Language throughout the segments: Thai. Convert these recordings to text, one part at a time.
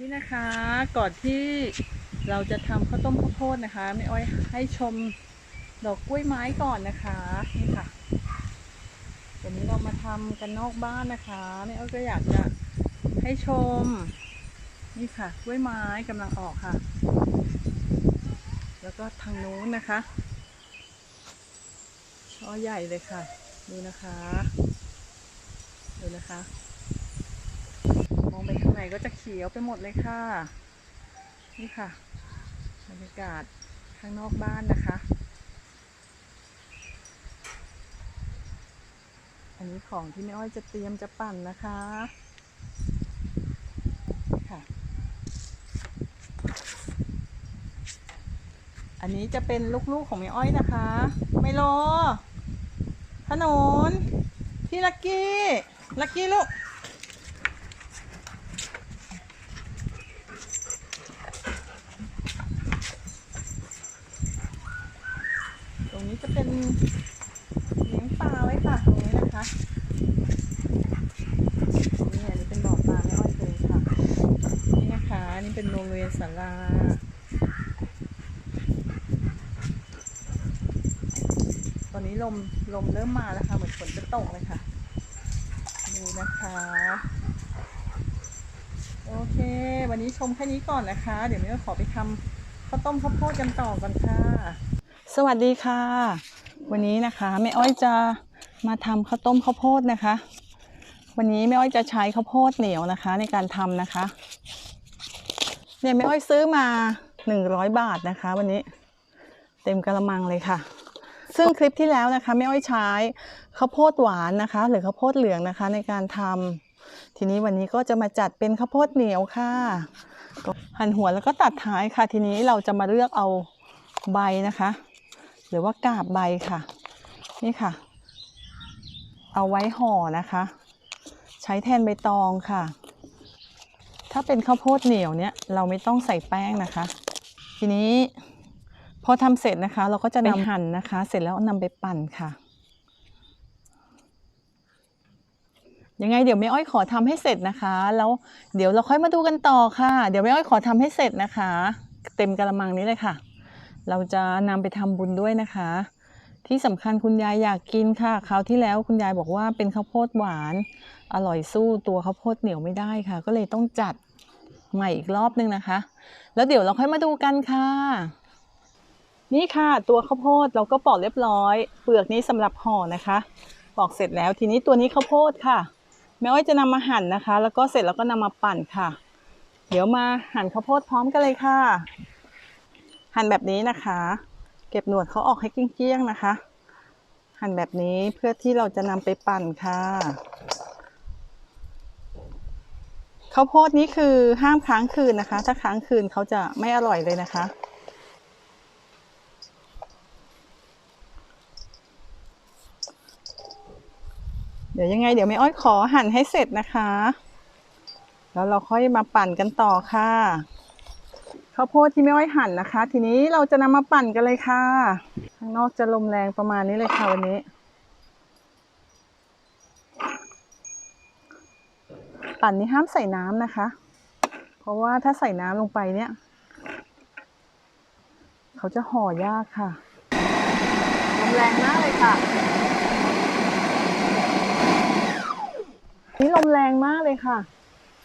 นี่นะคะก่อนที่เราจะทำข้าวต้มข้าวโพดนะคะแม่อ้อยให้ชมดอกกล้วยไม้ก่อนนะคะนี่ค่ะวันนี้เรามาทำกันนอกบ้านนะคะแม่อ้อยก็อยากจะให้ชม นี่ค่ะกล้วยไม้กำลังออกค่ะ แล้วก็ทางนู้นนะคะช่อใหญ่เลยค่ะ ดูนะคะ ดูนะคะ งไปข้างในก็จะเขียวไปหมดเลยค่ะ นี่ค่ะบรรยากาศข้างนอกบ้านนะคะ อันนี้ของที่แม่อ้อยจะเตรียมจะปั่นนะคะค่ะ อันนี้จะเป็นลูกๆของแม่อ้อยนะคะ ไมโลขนนพี่ลักกี้ ลักกี้ลูก งนี้จะเป็นเลี้ยงปลาไว้ค่ะตรงนี้นะคะนี่อันนี้เป็นบ่อปลาแม่อ้อยเลยค่ะ นี่นะคะนี่เป็นโรงเรียนศาลาตอนนี้ลมลมเริ่มมาแล้วค่ะเหมือนฝนจะตกเลยค่ะดูนะคะโอเค วันนี้ชมแค่นี้ก่อนนะคะ เดี๋ยวแม่ก็ขอไปทำข้าวต้มข้าวโพดกันต่อก่อนค่ะ สวัสดีค่ะ วันนี้นะคะแม่อ้อยจะมาทำข้าวต้มข้าวโพดนะคะ วันนี้แม่อ้อยจะใช้ข้าวโพดเหนียวนะคะ ในการทำนะคะ เนี่ยแม่อ้อยซื้อมา100บาทนะคะ วันนี้เต็มกระมังเลยค่ะ ซึ่งคลิปที่แล้วนะคะแม่อ้อยใช้ข้าวโพดหวานนะคะ หรือข้าวโพดเหลืองนะคะ ในการทำทีนี้วันนี้ก็จะมาจัดเป็นข้าวโพดเหนียวค่ะหั่นหัวแล้วก็ตัดท้ายค่ะ ทีนี้เราจะมาเลือกเอาใบนะคะ หรือว่ากาบใบค่ะ นี่ค่ะ เอาไว้ห่อนะคะ ใช้แทนใบตองค่ะ ถ้าเป็นข้าวโพดเหนียวเนี่ยเราไม่ต้องใส่แป้งนะคะ ทีนี้พอทำเสร็จนะคะ เราก็จะนำหั่นนะคะ เสร็จแล้วนำไปปั่นค่ะยังไงเดี๋ยวแม่อ้อยขอทำให้เสร็จนะคะ แล้วเดี๋ยวเราค่อยมาดูกันต่อค่ะ เดี๋ยวแม่อ้อยขอทำให้เสร็จนะคะ เต็มกระมังนี้เลยค่ะ เราจะนำไปทำบุญด้วยนะคะ ที่สำคัญคุณยายอยากกินค่ะ คราวที่แล้วคุณยายบอกว่าเป็นข้าวโพดหวาน อร่อยสู้ตัวข้าวโพดเหนียวไม่ได้ค่ะ ก็เลยต้องจัดใหม่อีกรอบนึงนะคะ แล้วเดี๋ยวเราค่อยมาดูกันค่ะ นี่ค่ะ ตัวข้าวโพดเราก็ปอกเรียบร้อย เปลือกนี้สำหรับห่อนะคะปอกเสร็จแล้วทีนี้ตัวนี้ข้าวโพดค่ะ แม่อ้อยจะนำมาหั่นนะคะ แล้วก็เสร็จแล้วก็นำมาปั่นค่ะ เดี๋ยวมาหั่นข้าวโพดพร้อมกันเลยค่ะ หั่นแบบนี้นะคะ เก็บหนวดเขาออกให้เกลี้ยงๆนะคะ หั่นแบบนี้เพื่อที่เราจะนำไปปั่นค่ะข้าวโพดนี้คือห้ามค้างคืนนะคะ ถ้าค้างคืนเขาจะไม่อร่อยเลยนะคะ เดี๋ยวยังไง เดี๋ยวแม่อ้อยขอหั่นให้เสร็จนะคะ แล้วเราค่อยมาปั่นกันต่อค่ะ ข้าวโพดที่แม่อ้อยหั่นนะคะ ทีนี้เราจะนำมาปั่นกันเลยค่ะ ข้างนอกจะลมแรงประมาณนี้เลยค่ะวันนี้ ปั่นนี้ห้ามใส่น้ำนะคะ เพราะว่าถ้าใส่น้ำลงไปเนี่ย เขาจะห่อยากค่ะลมแรงมากเลยค่ะนี่ลมแรงมากเลยค่ะ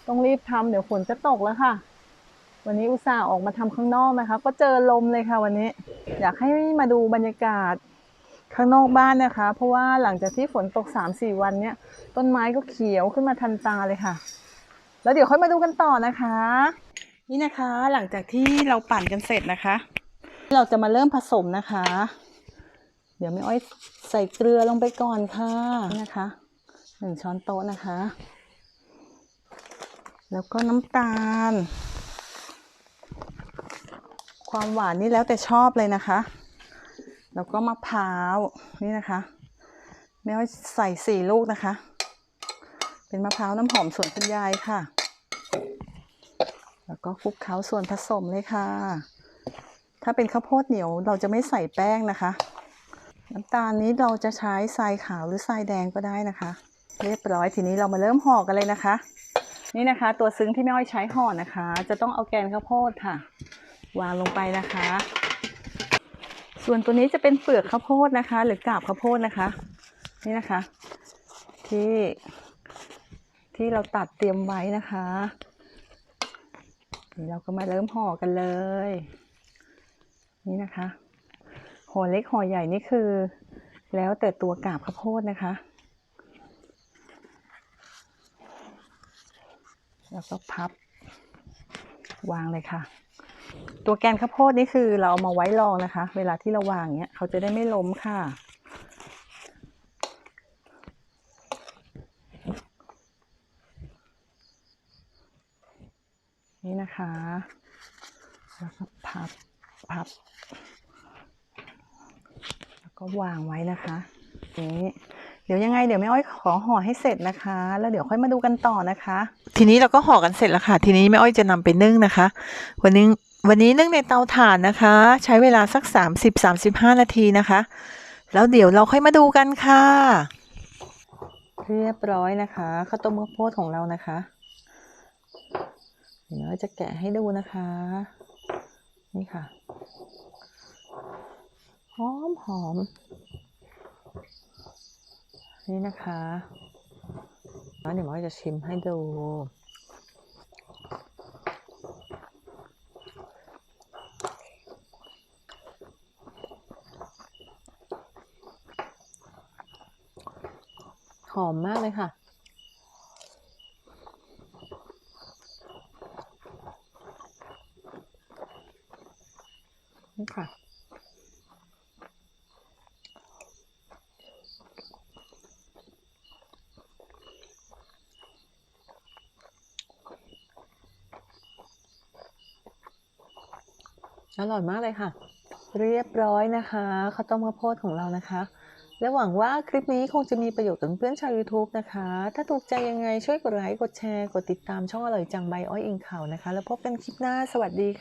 ต้องรีบทำเดี๋ยวฝนจะตกแล้วค่ะ วันนี้อุตส่าห์ออกมาทำข้างนอกนะคะ ก็เจอลมเลยค่ะวันนี้ อยากให้มาดูบรรยากาศข้างนอกบ้านนะคะ เพราะว่าหลังจากที่ฝนตกสามสี่วันเนี้ยต้นไม้ก็เขียวขึ้นมาทันตาเลยค่ะ แล้วเดี๋ยวค่อยมาดูกันต่อนะคะ นี่นะคะหลังจากที่เราปั่นกันเสร็จนะคะ เราจะมาเริ่มผสมนะคะ เดี๋ยวแม่อ้อยใส่เกลือลงไปก่อนค่ะนะคะหนึ่งช้อนโต๊ะนะคะ แล้วก็น้ำตาล ความหวานนี่แล้วแต่ชอบเลยนะคะ แล้วก็มะพร้าวนี่นะคะแม่อ้อยใส่สี่ลูกนะคะ เป็นมะพร้าวน้ำหอมส่วนคุณยายค่ะ แล้วก็คลุกเคล้าส่วนผสมเลยค่ะ ถ้าเป็นข้าวโพดเหนียวเราจะไม่ใส่แป้งนะคะ น้ำตาลนี้เราจะใช้ทรายขาวหรือทรายแดงก็ได้นะคะ เรียบร้อยทีนี้เรามาเริ่มห่อกันเลยนะคะ นี่นะคะ ตัวซึ้งที่แม่อ้อยใช้ห่อนะคะ จะต้องเอาแกนข้าวโพดค่ะ วางลงไปนะคะ ส่วนตัวนี้จะเป็นเปลือกข้าวโพดนะคะ หรือกาบข้าวโพดนะคะ นี่นะคะ ที่ที่เราตัดเตรียมไว้นะคะเราก็มาเริ่มห่อกันเลย นี่นะคะห่อเล็กห่อใหญ่นี่คือ แล้วแต่ตัวกาบข้าวโพดนะคะแล้วก็พับวางเลยค่ะ ตัวแกนข้าวโพดนี่คือเราเอามาไว้รองนะคะ เวลาที่เราวางเนี้ยเขาจะได้ไม่ล้มค่ะ นี่นะคะแล้วก็พับพับ แล้วก็วางไว้นะคะนี้เดี๋ยวยังไงเดี๋ยวแม่อ้อยขอห่อให้เสร็จนะคะ แล้วเดี๋ยวค่อยมาดูกันต่อนะคะ ทีนี้เราก็ห่อกันเสร็จแล้วค่ะ ทีนี้แม่อ้อยจะนำไปนึ่งนะคะ วันนี้ วันนี้นึ่งในเตาถ่านนะคะ ใช้เวลาสัก 30-35 นาทีนะคะ แล้วเดี๋ยวเราค่อยมาดูกันค่ะ เรียบร้อยนะคะข้าวต้มข้าวโพดของเรานะคะ เดี๋ยวจะแกะให้ดูนะคะ นี่ค่ะ หอมหอม นี่นะคะแล้วเดี๋ยวหมอจะชิมให้ดู อมมากเลยค่ะ นี่ค่ะ อร่อยมากเลยค่ะ เรียบร้อยนะคะข้าวต้มข้าวโพดของเรานะคะ และหวังว่าคลิปนี้คงจะมีประโยชน์กับเพื่อนชาว YouTube นะคะ ถ้าถูกใจยังไงช่วยกดไลค์ กดแชร์ กดติดตามช่องอร่อยจังใบอ้อยอิงข่าวนะคะ แล้วพบกันคลิปหน้า สวัสดีค่ะ